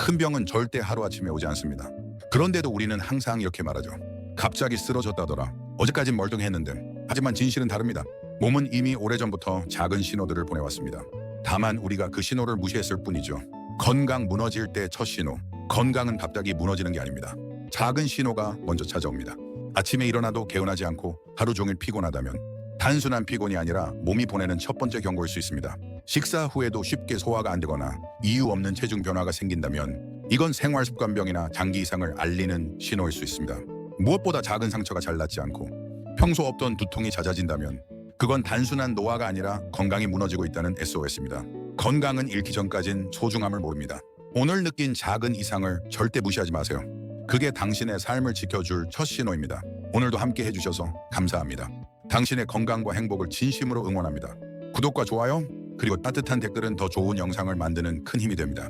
큰 병은 절대 하루아침에 오지 않습니다. 그런데도 우리는 항상 이렇게 말하죠. 갑자기 쓰러졌다더라. 어제까진 멀쩡했는데. 하지만 진실은 다릅니다. 몸은 이미 오래전부터 작은 신호들을 보내왔습니다. 다만 우리가 그 신호를 무시했을 뿐이죠. 건강 무너질 때 첫 신호. 건강은 갑자기 무너지는 게 아닙니다. 작은 신호가 먼저 찾아옵니다. 아침에 일어나도 개운하지 않고 하루 종일 피곤하다면 단순한 피곤이 아니라 몸이 보내는 첫 번째 경고일 수 있습니다. 식사 후에도 쉽게 소화가 안 되거나 이유 없는 체중 변화가 생긴다면 이건 생활 습관병이나 장기 이상을 알리는 신호일 수 있습니다. 무엇보다 작은 상처가 잘 낫지 않고 평소 없던 두통이 잦아진다면 그건 단순한 노화가 아니라 건강이 무너지고 있다는 SOS입니다. 건강은 잃기 전까진 소중함을 모릅니다. 오늘 느낀 작은 이상을 절대 무시하지 마세요. 그게 당신의 삶을 지켜줄 첫 신호입니다. 오늘도 함께 해주셔서 감사합니다. 당신의 건강과 행복을 진심으로 응원합니다. 구독과 좋아요, 그리고 따뜻한 댓글은 더 좋은 영상을 만드는 큰 힘이 됩니다.